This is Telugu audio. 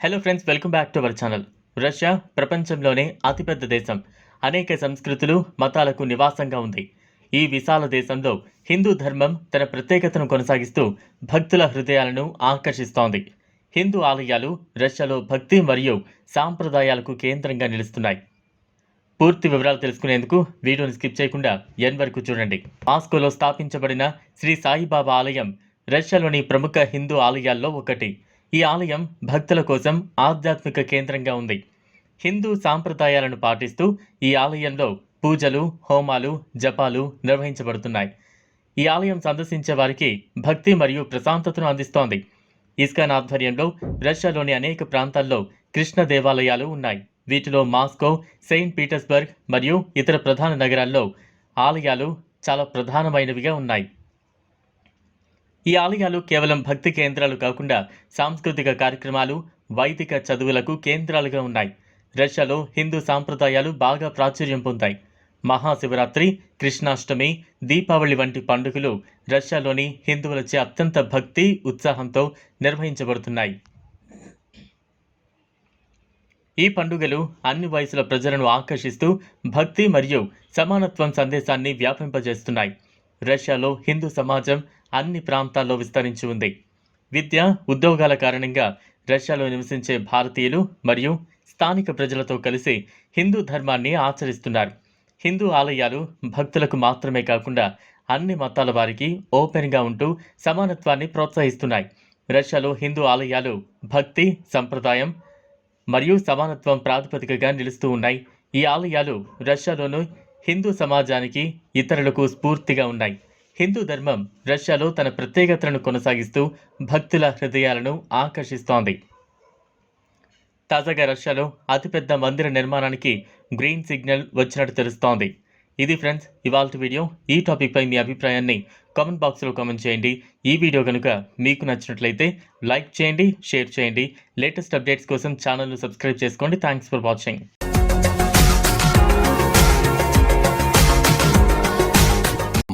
Hello friends welcome back to our channel Russia ప్రపంచంలోనే అతిపెద్ద దేశం. అనేక సంస్కృతులు మతాలకు నివాసంగా ఉంది. ఈ విశాల దేశంలో హిందూ ధర్మం తన ప్రత్యేకతను కొనసాగిస్తూ భక్తుల హృదయాలను ఆకర్షిస్తోంది. హిందూ ఆలయాలు రష్యాలో భక్తి మరియు సాంప్రదాయాలకు కేంద్రంగా నిలుస్తున్నాయి. పూర్తి వివరాలు తెలుసుకునేందుకు వీడియోని స్కిప్ చేయకుండా ఎన్ వరకు చూడండి. మాస్కోలో స్థాపించబడిన శ్రీ సాయిబాబా ఆలయం రష్యాలోని ప్రముఖ హిందూ ఆలయాల్లో ఒకటి. ఈ ఆలయం భక్తుల కోసం ఆధ్యాత్మిక కేంద్రంగా ఉంది. హిందూ సాంప్రదాయాలను పాటిస్తూ ఈ ఆలయంలో పూజలు హోమాలు జపాలు నిర్వహించబడుతున్నాయి. ఈ ఆలయం సందర్శించే వారికి భక్తి మరియు ప్రశాంతతను అందిస్తోంది. ఇస్కాన్ ఆధ్వర్యంలో రష్యాలోని అనేక ప్రాంతాల్లో కృష్ణ దేవాలయాలు ఉన్నాయి. వీటిలో మాస్కో సెయింట్ పీటర్స్బర్గ్ మరియు ఇతర ప్రధాన నగరాల్లో ఆలయాలు చాలా ప్రధానమైనవిగా ఉన్నాయి. ఈ ఆలయాలు కేవలం భక్తి కేంద్రాలు కాకుండా సాంస్కృతిక కార్యక్రమాలు వైదిక చదువులకు కేంద్రాలుగా ఉన్నాయి. రష్యాలో హిందూ సాంప్రదాయాలు బాగా ప్రాచుర్యం పొందాయి. మహాశివరాత్రి కృష్ణాష్టమి దీపావళి వంటి పండుగలు రష్యాలోని హిందువులచే అత్యంత భక్తి ఉత్సాహంతో నిర్వహించబడుతున్నాయి. ఈ పండుగలు అన్ని వయసుల ప్రజలను ఆకర్షిస్తూ భక్తి మరియు సమానత్వం సందేశాన్ని వ్యాపింపజేస్తున్నాయి. రష్యాలో హిందూ సమాజం అన్ని ప్రాంతాల్లో విస్తరించి ఉంది. విద్య ఉద్యోగాల కారణంగా రష్యాలో నివసించే భారతీయులు మరియు స్థానిక ప్రజలతో కలిసి హిందూ ధర్మాన్ని ఆచరిస్తున్నారు. హిందూ ఆలయాలు భక్తులకు మాత్రమే కాకుండా అన్ని మతాల వారికి ఓపెన్గా ఉంటూ సమానత్వాన్ని ప్రోత్సహిస్తున్నాయి. రష్యాలో హిందూ ఆలయాలు భక్తి సంప్రదాయం మరియు సమానత్వం ప్రాతిపదికగా నిలుస్తూ ఉన్నాయి. ఈ ఆలయాలు రష్యాలోని హిందూ సమాజానికి ఇతరులకు స్ఫూర్తిగా ఉన్నాయి. హిందూ ధర్మం రష్యాలో తన ప్రత్యేకతలను కొనసాగిస్తూ భక్తుల హృదయాలను ఆకర్షిస్తోంది. తాజాగా రష్యాలో అతిపెద్ద మందిర నిర్మాణానికి గ్రీన్ సిగ్నల్ వచ్చినట్టు తెలుస్తోంది. ఇది ఫ్రెండ్స్ ఇవాళ వీడియో. ఈ టాపిక్పై మీ అభిప్రాయాన్ని కామెంట్ బాక్స్లో కామెంట్ చేయండి. ఈ వీడియో కనుక మీకు నచ్చినట్లయితే లైక్ చేయండి షేర్ చేయండి. లేటెస్ట్ అప్డేట్స్ కోసం ఛానల్ను సబ్స్క్రైబ్ చేసుకోండి. Thanks for watching.